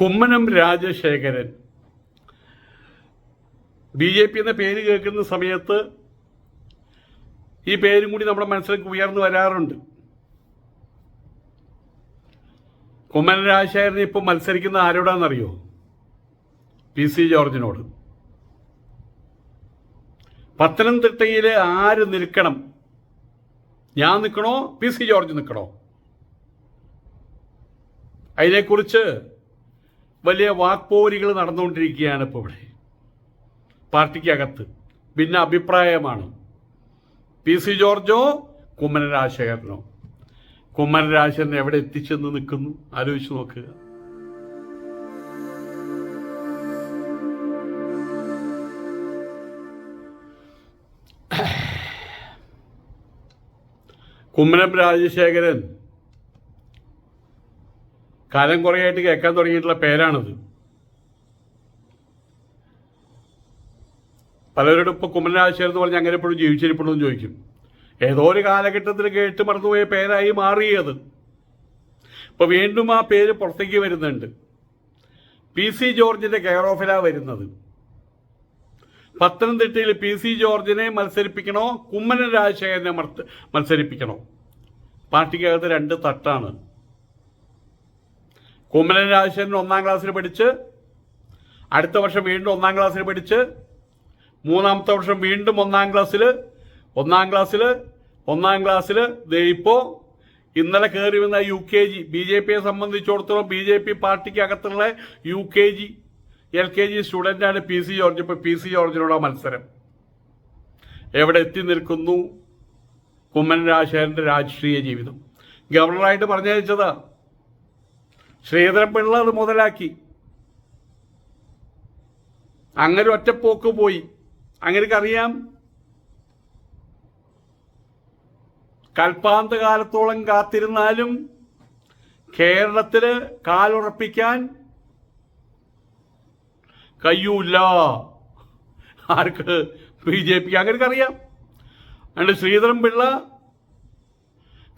Kummanam Rajasekharan. B J P എന്ന പേര് കേൾക്കുന്ന സമയത്ത് ഈ പേരും കൂടി നമ്മുടെ മനസ്സിലേക്ക് ഉയർന്നു വരാറുണ്ട്. കുമ്മനം രാജശേഖരൻ ഇപ്പോൾ മത്സരിക്കുന്ന ആരോടാണെന്നറിയോ പി സി ജോർജിനോട്. പത്തനംതിട്ടയിൽ ആര് നിൽക്കണം? ഞാൻ നിൽക്കണോ? പി സി ജോർജ് നിൽക്കണോ? അതിനെക്കുറിച്ച് വലിയ വാക്പോരികൾ നടന്നുകൊണ്ടിരിക്കുകയാണ് ഇപ്പോൾ ഇവിടെ. പാർട്ടിക്കകത്ത് ഭിന്ന അഭിപ്രായമാണ്. പി സി ജോർജോ കുമ്മന രാജശേഖരനോ. കുമ്മന രാജശേഖരൻ എവിടെ എത്തിച്ചെന്ന് നിൽക്കുന്നു? ആലോചിച്ച് നോക്കുക കുമ്മനം രാജശേഖരൻ കാലം കുറേയായിട്ട് കേൾക്കാൻ തുടങ്ങിയിട്ടുള്ള പേരാണിത്. പലരോടും ഇപ്പോൾ കുമ്മനം എന്ന് പറഞ്ഞാൽ അങ്ങനെ എപ്പോഴും ജീവിച്ചിരിപ്പുണ്ടെന്ന് ചോദിക്കും. ഏതോ ഒരു കാലഘട്ടത്തിൽ കേട്ട് മറന്നുപോയ പേരായി മാറിയത്. ഇപ്പോൾ വീണ്ടും ആ പേര് പുറത്തേക്ക് വരുന്നുണ്ട്. പി സി ജോർജിന്റെ കെയർ ഓഫിലാണ് വരുന്നത്. പത്തനംതിട്ടയിൽ പി സി ജോർജിനെ മത്സരിപ്പിക്കണോ? കുമ്മനൻ രാജശേഖരനെ മത്സരിപ്പിക്കണോ? പാർട്ടിക്കകത്ത് രണ്ട് തട്ടാണ്. കുമ്മനം രാജശേഖരൻ ഒന്നാം ക്ലാസ്സിൽ പഠിച്ച് അടുത്ത വർഷം വീണ്ടും ഒന്നാം ക്ലാസ്സിൽ പഠിച്ച് മൂന്നാമത്തെ വർഷം വീണ്ടും ഒന്നാം ക്ലാസ്സിൽ ഒന്നാം ക്ലാസ്സിൽ ഒന്നാം ക്ലാസ്സിൽ ഇപ്പോൾ ഇന്നലെ കയറി വന്ന U K G B J പിയെ സംബന്ധിച്ചിടത്തോളം ബി ജെ പി പാർട്ടിക്ക് അകത്തുള്ള U K G L K G സ്റ്റുഡന്റാണ് P C George. ഇപ്പോൾ പി സി ജോർജിനോട് മത്സരം. എവിടെ എത്തി നിൽക്കുന്നു കുമ്മൻ രാജശേഖരന്റെ രാഷ്ട്രീയ ജീവിതം? ഗവർണറായിട്ട് പറഞ്ഞയച്ചതാ. ശ്രീധരൻ പിള്ള അത് മുതലാക്കി. അങ്ങനെ ഒറ്റപ്പോക്ക് പോയി. അങ്ങനെ അറിയാം കൽപ്പാന്ത കാലത്തോളം കാത്തിരുന്നാലും കേരളത്തിൽ കാലുറപ്പിക്കാൻ കയ്യൂല്ല ആർക്ക്? ബി ജെ പിക്ക്. അങ്ങനെ അറിയാം അതുകൊണ്ട് ശ്രീധരൻ പിള്ള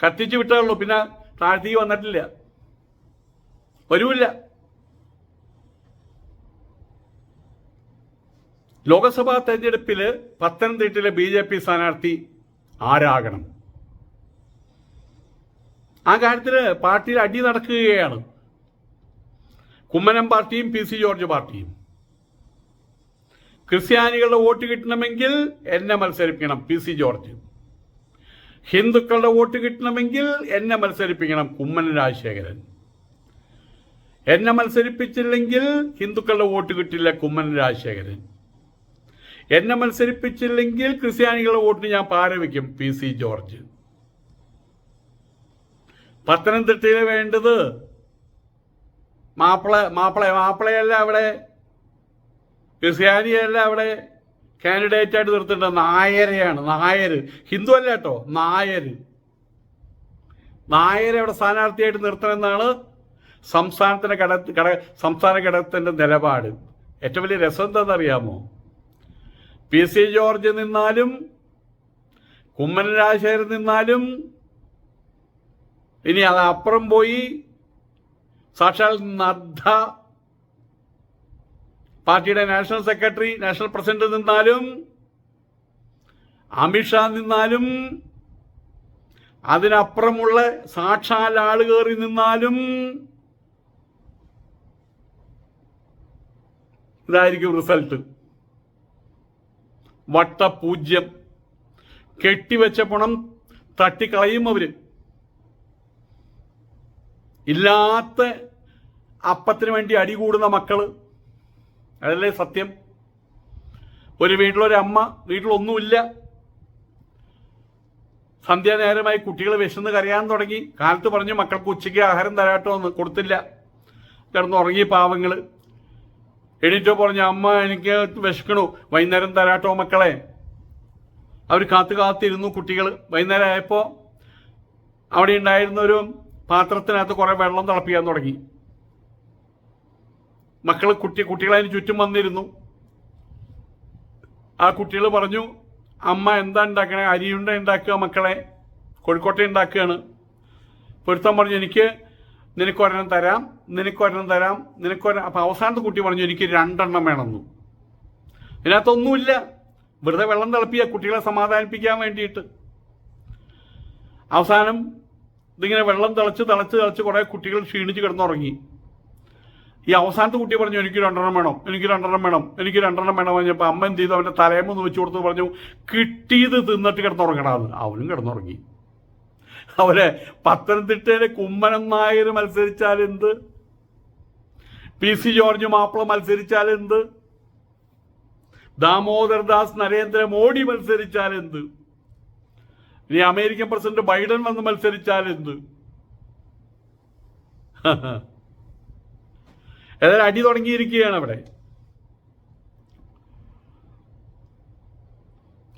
കത്തിച്ചു വിട്ടുള്ളൂ പിന്നെ താഴ്ത്തേക്ക് വന്നിട്ടില്ല. വരൂല്ല. ലോക്സഭാ തെരഞ്ഞെടുപ്പിൽ പത്തനംതിട്ടയിലെ ബി ജെ പി സ്ഥാനാർത്ഥി ആരാകണം? ആ കാര്യത്തിൽ പാർട്ടിയിൽ അടി നടക്കുകയാണ്. കുമ്മനം പാർട്ടിയും പി സി ജോർജ് പാർട്ടിയും. ക്രിസ്ത്യാനികളുടെ വോട്ട് കിട്ടണമെങ്കിൽ എന്നെ മത്സരിപ്പിക്കണം പി സി ജോർജ്. ഹിന്ദുക്കളുടെ വോട്ട് കിട്ടണമെങ്കിൽ എന്നെ മത്സരിപ്പിക്കണം കുമ്മനം രാജശേഖരൻ. എന്നെ മത്സരിപ്പിച്ചില്ലെങ്കിൽ ഹിന്ദുക്കളുടെ വോട്ട് കിട്ടില്ല കുമ്മൻ രാജശേഖരൻ. എന്നെ മത്സരിപ്പിച്ചില്ലെങ്കിൽ ക്രിസ്ത്യാനികളുടെ വോട്ടിന് ഞാൻ പാരവിക്കും പി സി ജോർജ്. പത്തനംതിട്ടയിലെ വേണ്ടത് മാപ്പിള മാപ്പിള മാപ്പിളയല്ല അവിടെ ക്രിസ്ത്യാനിയല്ല അവിടെ കാൻഡിഡേറ്റ് ആയിട്ട് നിർത്തേണ്ടത് നായരെയാണ് നായർ ഹിന്ദു അല്ല കേട്ടോ നായർ നായരെ അവിടെ സ്ഥാനാർത്ഥിയായിട്ട് നിർത്തണമെന്നാണ് സംസ്ഥാനത്തിന്റെ ഘട ഘടക സംസ്ഥാന ഘടകത്തിന്റെ നിലപാട്. ഏറ്റവും വലിയ രസം എന്താണെന്നറിയാമോ? പി സി ജോർജ് നിന്നാലും കുമ്മൻ രാജശേഖരൻ നിന്നാലും ഇനി അത് അപ്പുറം പോയി സാക്ഷാൽ നദ്ദ പാർട്ടിയുടെ നാഷണൽ സെക്രട്ടറി നാഷണൽ പ്രസിഡന്റ് നിന്നാലും അമിത്ഷാ നിന്നാലും അതിനപ്പുറമുള്ള സാക്ഷാൽ ആളുകേറി നിന്നാലും ഇതായിരിക്കും റിസൾട്ട്. വട്ട പൂജ്യം കെട്ടിവെച്ച പണം തട്ടിക്കളയും അവർ. ഇല്ലാത്ത അപ്പത്തിന് വേണ്ടി അടി കൂടുന്ന മക്കൾ. അതല്ലേ സത്യം? ഒരു വീട്ടിലൊരമ്മ വീട്ടിലൊന്നുമില്ല. സന്ധ്യാനേരമായി കുട്ടികൾ വിശന്ന് കരയാൻ തുടങ്ങി. കാലത്ത് പറഞ്ഞു മക്കൾക്ക് ഉച്ചയ്ക്ക് ആഹാരം തരാട്ടോ എന്ന് കൊടുത്തില്ല. കിടന്നുറങ്ങി പാവങ്ങൾ എണീറ്റോ പറഞ്ഞു അമ്മ എനിക്ക് വിശക്കണു. വൈകുന്നേരം തരാട്ടോ മക്കളെ. അവർ കാത്തു കാത്തിരുന്നു കുട്ടികൾ വൈകുന്നേരം ആയപ്പോൾ അവിടെ ഉണ്ടായിരുന്ന ഒരു പാത്രത്തിനകത്ത് കുറെ വെള്ളം തിളപ്പിക്കാൻ തുടങ്ങി. മക്കൾ കുട്ടി കുട്ടികളതിന് ചുറ്റും വന്നിരുന്നു. ആ കുട്ടികൾ പറഞ്ഞു അമ്മ എന്താ ഉണ്ടാക്കണേ? അരിയുണ്ട ഉണ്ടാക്കുക മക്കളെ. കോഴിക്കോട്ടെ ഉണ്ടാക്കുകയാണ്. പൊരുത്തം പറഞ്ഞു എനിക്ക് നിനക്കൊരെണ്ണം തരാം നിനക്കൊരെണ്ണം തരാം നിനക്കൊരെ അപ്പം അവസാനത്തെ കുട്ടി പറഞ്ഞു എനിക്ക് രണ്ടെണ്ണം വേണമെന്നു. ഇതിനകത്തൊന്നുമില്ല. വെറുതെ വെള്ളം തിളപ്പിയ കുട്ടികളെ സമാധാനിപ്പിക്കാൻ വേണ്ടിയിട്ട്. അവസാനം ഇതിങ്ങനെ വെള്ളം തിളച്ച് തിളച്ച് തിളച്ച് കുറേ കുട്ടികൾ ക്ഷീണിച്ച് കിടന്നുറങ്ങി. ഈ അവസാനത്തെ കുട്ടി പറഞ്ഞു എനിക്ക് രണ്ടെണ്ണം വേണം എനിക്ക് രണ്ടെണ്ണം വേണം എനിക്ക് രണ്ടെണ്ണം വേണം. പറഞ്ഞപ്പോൾ അമ്മ എന്ത് ചെയ്തു? അവന്റെ തലയമ്മന്ന് വെച്ച് കൊടുത്ത് പറഞ്ഞു കിട്ടിയത് തിന്നിട്ട് കിടന്നുറങ്ങണമെന്ന് അവനും കിടന്നുറങ്ങി. അവരെ പത്തനംതിട്ടയിലെ കുമ്മനം നായർ മത്സരിച്ചാൽ എന്ത്? പി സി ജോർജ് മാപ്പിള മത്സരിച്ചാൽ എന്ത്? ദാമോദർദാസ് നരേന്ദ്രമോദി മത്സരിച്ചാൽ എന്ത്? ഇനി അമേരിക്കൻ പ്രസിഡന്റ് ബൈഡൻ വന്ന് മത്സരിച്ചാൽ എന്ത്? ഏതായാലും അടി തുടങ്ങിയിരിക്കുകയാണ് അവിടെ.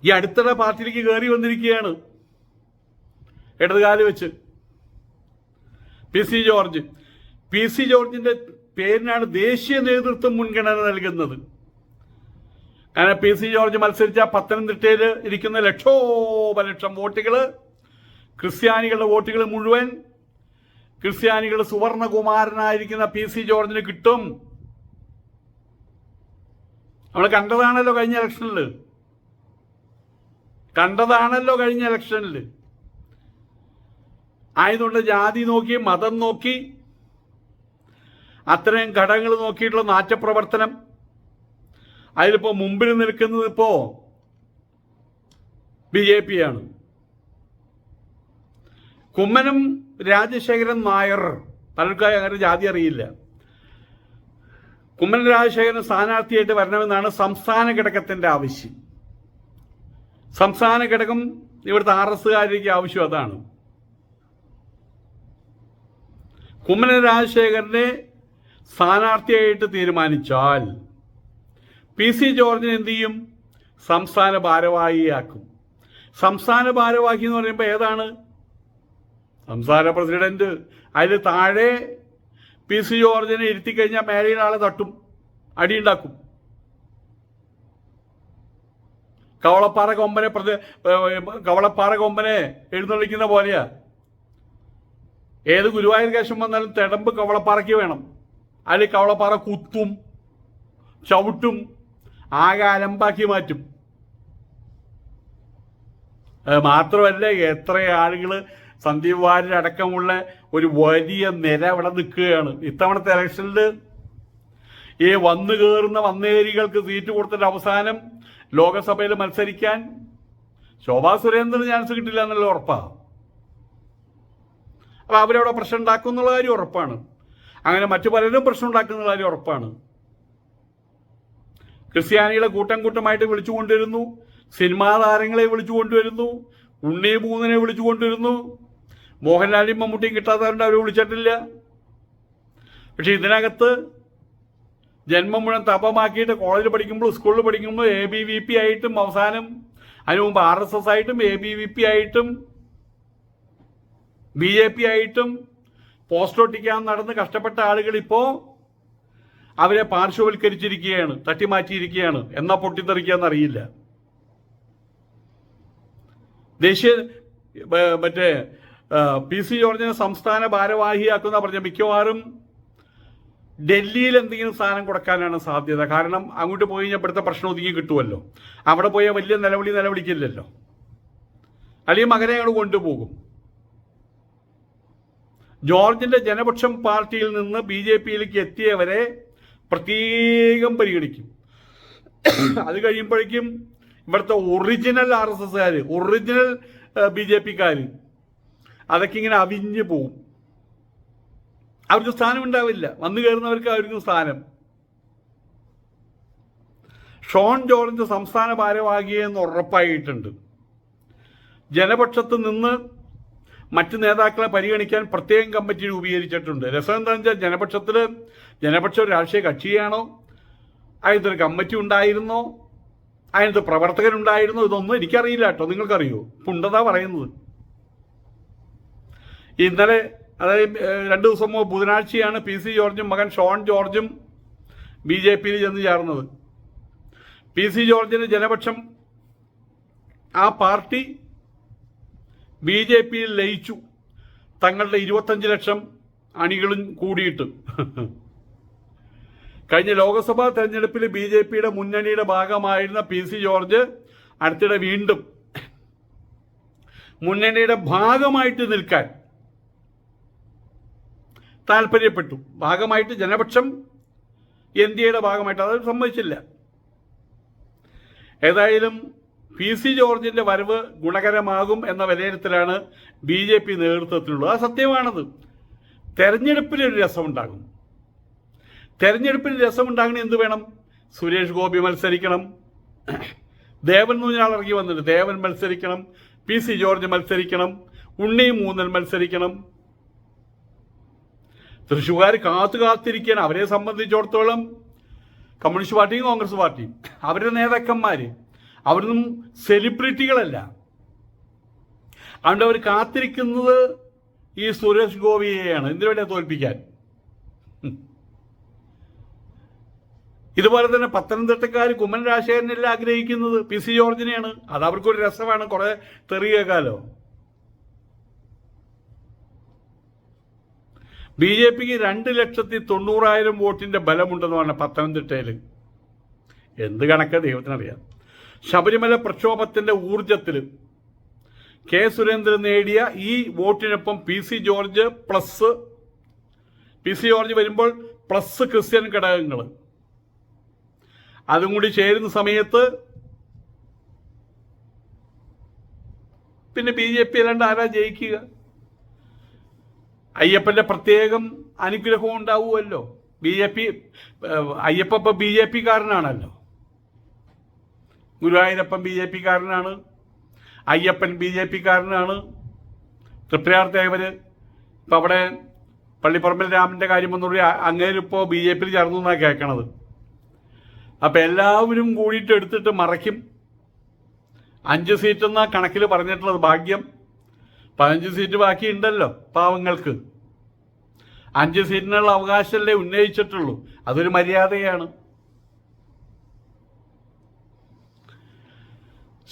ഈ അടുത്തിടെ പാർട്ടിയിലേക്ക് കയറി വന്നിരിക്കുകയാണ്. ഇടതുകാൽ വെച്ച്. P C George. P C ജോർജിന്റെ പേരിനാണ് ദേശീയ നേതൃത്വം മുൻഗണന നൽകുന്നത്. കാരണം പി സി ജോർജ് മത്സരിച്ച പത്തനംതിട്ടയിൽ ഇരിക്കുന്ന ലക്ഷോപലക്ഷം വോട്ടുകൾ ക്രിസ്ത്യാനികളുടെ വോട്ടുകൾ മുഴുവൻ ക്രിസ്ത്യാനികൾ സുവർണകുമാരനായിരിക്കുന്ന പി സി ജോർജിന് കിട്ടും. നമ്മൾ കണ്ടതാണല്ലോ കഴിഞ്ഞ ഇലക്ഷനിൽ കണ്ടതാണല്ലോ കഴിഞ്ഞ ഇലക്ഷനിൽ ആയതുകൊണ്ട് ജാതി നോക്കി മതം നോക്കി അത്രയും ഘടകങ്ങൾ നോക്കിയിട്ടുള്ള നാറ്റപ്രവർത്തനം അതിലിപ്പോ മുമ്പിൽ നിൽക്കുന്നത് ഇപ്പോ ബി ജെ പി ആണ് കുമ്മനം രാജശേഖരൻ നായർ പലർക്കും അങ്ങനെ ജാതി അറിയില്ല. കുമ്മനം രാജശേഖരൻ സ്ഥാനാർത്ഥിയായിട്ട് വരണമെന്നാണ് സംസ്ഥാന ഘടകത്തിന്റെ ആവശ്യം. സംസ്ഥാന ഘടകം ഇവിടുത്തെ ആർ എസ്സുകാരിലേക്ക് ആവശ്യം അതാണ്. കുമ്മനം രാജശേഖരനെ സ്ഥാനാർത്ഥിയായിട്ട് തീരുമാനിച്ചാൽ പി സി ജോർജിന് എന്ത് ചെയ്യും? സംസ്ഥാന ഭാരവാഹിയാക്കും. സംസ്ഥാന ഭാരവാഹി എന്ന് പറയുമ്പോൾ ഏതാണ്? സംസ്ഥാന പ്രസിഡന്റ്. അതിൽ താഴെ പി സി ജോർജിനെ ഇരുത്തി കഴിഞ്ഞാൽ മേലയിൽ ആളെ തട്ടും അടിയുണ്ടാക്കും. കവളപ്പാറ കൊമ്പനെ പ്രതി കവളപ്പാറ കൊമ്പനെ എഴുന്നള്ളിക്കുന്ന പോലെയാ. ഏത് ഗുരുവായൂർ കേശം വന്നാലും തെടമ്പ് കവളപ്പാറയ്ക്ക് വേണം. അതിൽ കവളപ്പാറ കുത്തും ചവിട്ടും ആകെ അലമ്പാക്കി മാറ്റും. അത് മാത്രമല്ല എത്ര ആളുകൾ സന്ദീപ് വാര്യർ അടക്കമുള്ള ഒരു വലിയ നിര അവിടെ നിൽക്കുകയാണ്. ഇത്തവണത്തെ ഇലക്ഷനിൽ ഈ വന്നു കയറുന്ന വന്നേരികൾക്ക് സീറ്റ് കൊടുത്തിട്ട് അവസാനം ലോകസഭയിൽ മത്സരിക്കാൻ ശോഭാ സുരേന്ദ്രന് ചാൻസ് കിട്ടില്ല എന്നുള്ള ഉറപ്പാണ് അപ്പൊ അവരവിടെ പ്രശ്നം ഉണ്ടാക്കും എന്നുള്ള കാര്യം ഉറപ്പാണ്. അങ്ങനെ മറ്റു പലരും പ്രശ്നം ഉണ്ടാക്കുന്ന കാര്യം ഉറപ്പാണ്. ക്രിസ്ത്യാനികളെ കൂട്ടം കൂട്ടമായിട്ട് വിളിച്ചു കൊണ്ടുവരുന്നു. സിനിമാ താരങ്ങളെ വിളിച്ചു കൊണ്ടുവരുന്നു. ഉണ്ണി മൂന്നിനെ വിളിച്ചു കൊണ്ടുവരുന്നു. മോഹൻലാലും മമ്മൂട്ടിയും കിട്ടാത്തവരുണ്ട് അവരെ വിളിച്ചിട്ടില്ല. പക്ഷെ ഇതിനകത്ത് ജന്മം മുഴുവൻ തപമാക്കിയിട്ട് കോളേജിൽ പഠിക്കുമ്പോൾ സ്കൂളിൽ പഠിക്കുമ്പോൾ എ ബി വി പി ആയിട്ടും അവസാനം അതിനു മുമ്പ് ആർ എസ് എസ് ആയിട്ടും എ ബി വി പി ആയിട്ടും ബി ജെ പി ആയിട്ടും പോസ്റ്റ് ഒട്ടിക്കാൻ നടന്ന് കഷ്ടപ്പെട്ട ആളുകൾ ഇപ്പോ അവരെ പാർശ്വവൽക്കരിച്ചിരിക്കുകയാണ് തട്ടിമാറ്റിയിരിക്കുകയാണ്. എന്നാ പൊട്ടിത്തെറിക്കാന്നറിയില്ല ദേശീയ മറ്റേ പി സി ജോർജിനെ സംസ്ഥാന ഭാരവാഹിയാക്കുന്ന പറഞ്ഞ മിക്കവാറും ഡൽഹിയിൽ എന്തെങ്കിലും സ്ഥാനം കൊടുക്കാനാണ് സാധ്യത. കാരണം അങ്ങോട്ട് പോയി കഴിഞ്ഞാൽ ഇവിടുത്തെ പ്രശ്നം ഒതുങ്ങി കിട്ടുമല്ലോ അവിടെ പോയാൽ വലിയ നിലവിളി നിലവിളിക്കില്ലല്ലോ. അല്ലെങ്കിൽ മകനെ അങ്ങോട്ട് കൊണ്ടുപോകും. ജോർജിന്റെ ജനപക്ഷം പാർട്ടിയിൽ നിന്ന് ബി ജെ പിയിലേക്ക് എത്തിയവരെ പ്രത്യേകം പരിഗണിക്കും. അത് കഴിയുമ്പോഴേക്കും ഇവിടുത്തെ ഒറിജിനൽ ആർ എസ് എസ്കാർ ഒറിജിനൽ ബി ജെ പിക്കാർ അതൊക്കെ ഇങ്ങനെ അവിഞ്ഞു പോവും. അവർക്ക് സ്ഥാനം ഉണ്ടാവില്ല. വന്നു കയറുന്നവർക്ക് അവർക്ക് സ്ഥാനം. ഷോൺ ജോർജ് സംസ്ഥാന ഭാരവാഹിയെന്ന് ഉറപ്പായിട്ടുണ്ട്. ജനപക്ഷത്ത് നിന്ന് മറ്റ് നേതാക്കളെ പരിഗണിക്കാൻ പ്രത്യേകം കമ്മിറ്റി രൂപീകരിച്ചിട്ടുണ്ട്. രസം എന്താണെന്ന് വെച്ചാൽ ജനപക്ഷത്തിൽ ജനപക്ഷം ഒരു രാഷ്ട്രീയ കക്ഷിയാണോ? അതിനൊരു കമ്മിറ്റി ഉണ്ടായിരുന്നോ? അതിനകത്ത് പ്രവർത്തകരുണ്ടായിരുന്നോ? ഇതൊന്നും എനിക്കറിയില്ല കേട്ടോ. നിങ്ങൾക്കറിയോ? പുണ്ടതാ പറയുന്നത്. ഇന്നലെ അതായത് രണ്ട് ദിവസം മുമ്പ് ബുധനാഴ്ചയാണ് പി സി ജോർജും മകൻ ഷോൺ ജോർജും ബി ജെ പിയിൽ ചെന്ന് ചേർന്നത്. പി സി ജോർജിന് ജനപക്ഷം ആ പാർട്ടി ബി ജെ പിയിൽ ലയിച്ചു. തങ്ങളുടെ ഇരുപത്തഞ്ച് ലക്ഷം അണികളും കൂടിയിട്ട്. കഴിഞ്ഞ ലോക്സഭാ തെരഞ്ഞെടുപ്പിൽ ബി ജെ പിയുടെ മുന്നണിയുടെ ഭാഗമായിരുന്ന പി സി ജോർജ് അടുത്തിടെ വീണ്ടും മുന്നണിയുടെ ഭാഗമായിട്ട് നിൽക്കാൻ താല്പര്യപ്പെട്ടു. ഭാഗമായിട്ട് ജനപക്ഷം എൻ ഡി എയുടെ ഭാഗമായിട്ട് അത് സമ്മതിച്ചില്ല ഏതായാലും പി സി ജോർജിന്റെ വരവ് ഗുണകരമാകും എന്ന വിലയിരുത്തലാണ് ബി ജെ പി നേതൃത്വത്തിലുള്ളത്. അത് സത്യമാണത്. തെരഞ്ഞെടുപ്പിനൊരു രസമുണ്ടാകും. തെരഞ്ഞെടുപ്പിന് രസമുണ്ടാകണേ എന്ത് വേണം? സുരേഷ് ഗോപി മത്സരിക്കണം. ദേവൻ പറഞ്ഞാൽ ഇറങ്ങി വന്നിട്ട് ദേവൻ മത്സരിക്കണം. പി സി ജോർജ് മത്സരിക്കണം. ഉണ്ണി മൂന്നൻ മത്സരിക്കണം. തൃശ്ശൂർകാർ കാത്തു കാത്തിരിക്കുകയാണ്. അവരെ സംബന്ധിച്ചിടത്തോളം കമ്മ്യൂണിസ്റ്റ് പാർട്ടിയും കോൺഗ്രസ് പാർട്ടിയും. അവരുടെ നേതാക്കന്മാർ അവരൊന്നും സെലിബ്രിറ്റികളല്ല അതുകൊണ്ട് അവർ കാത്തിരിക്കുന്നത് ഈ സുരേഷ് ഗോപിയെയാണ്. എന്തിനു തോൽപ്പിക്കാൻ. ഇതുപോലെ തന്നെ പത്തനംതിട്ടക്കാർ കുമ്മൻ രാജശേഖരനല്ല ആഗ്രഹിക്കുന്നത്? പി സി ജോർജിനെയാണ്. അത് അവർക്കൊരു രസമാണ്. കുറെ തെറിയേക്കാലോ ബി ജെ പിക്ക് രണ്ട് ലക്ഷത്തി തൊണ്ണൂറായിരം വോട്ടിന്റെ ബലമുണ്ടെന്ന് പറഞ്ഞ പത്തനംതിട്ടയിൽ എന്ത് കണക്കാ ദൈവത്തിനറിയാം. ശബരിമല പ്രക്ഷോഭത്തിന്റെ ഊർജത്തിൽ കെ സുരേന്ദ്രൻ നേടിയ ഈ വോട്ടിനൊപ്പം P C George plus P C George വരുമ്പോൾ പ്ലസ് ക്രിസ്ത്യൻ ഘടകങ്ങൾ അതും കൂടി ചേരുന്ന സമയത്ത് പിന്നെ ബി ജെ പി അല്ലാണ്ട് ആരാ ജയിക്കുക? അയ്യപ്പന്റെ പ്രത്യേകം അനുഗ്രഹം ഉണ്ടാവുമല്ലോ. B J P Ayyappa B J P കാരനാണല്ലോ. Guruvayurappan B J P കാരനാണ് അയ്യപ്പൻ ബി ജെ പി കാരനാണ് തൃപ്രയാർത്തേവര് ഇപ്പം അവിടെ പള്ളിപ്പറമ്പിൽ രാമന്റെ കാര്യം വന്നുകൂടി അങ്ങേരിപ്പോൾ ബി ജെ പിയിൽ ചേർന്നു എന്നാണ് കേൾക്കണത് അപ്പം എല്ലാവരും കൂടിയിട്ട് എടുത്തിട്ട് മറയ്ക്കും. അഞ്ച് സീറ്റ് എന്നാ കണക്കിൽ പറഞ്ഞിട്ടുള്ളത് ഭാഗ്യം. പതിനഞ്ച് സീറ്റ് ബാക്കിയുണ്ടല്ലോ പാവങ്ങൾക്ക്. അഞ്ച് സീറ്റിനുള്ള അവകാശമല്ലേ ഉന്നയിച്ചിട്ടുള്ളൂ. അതൊരു മര്യാദയാണ്.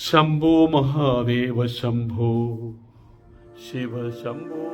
ശംഭോ മഹാദേവ ശംഭോ. ശിവ ശംഭോ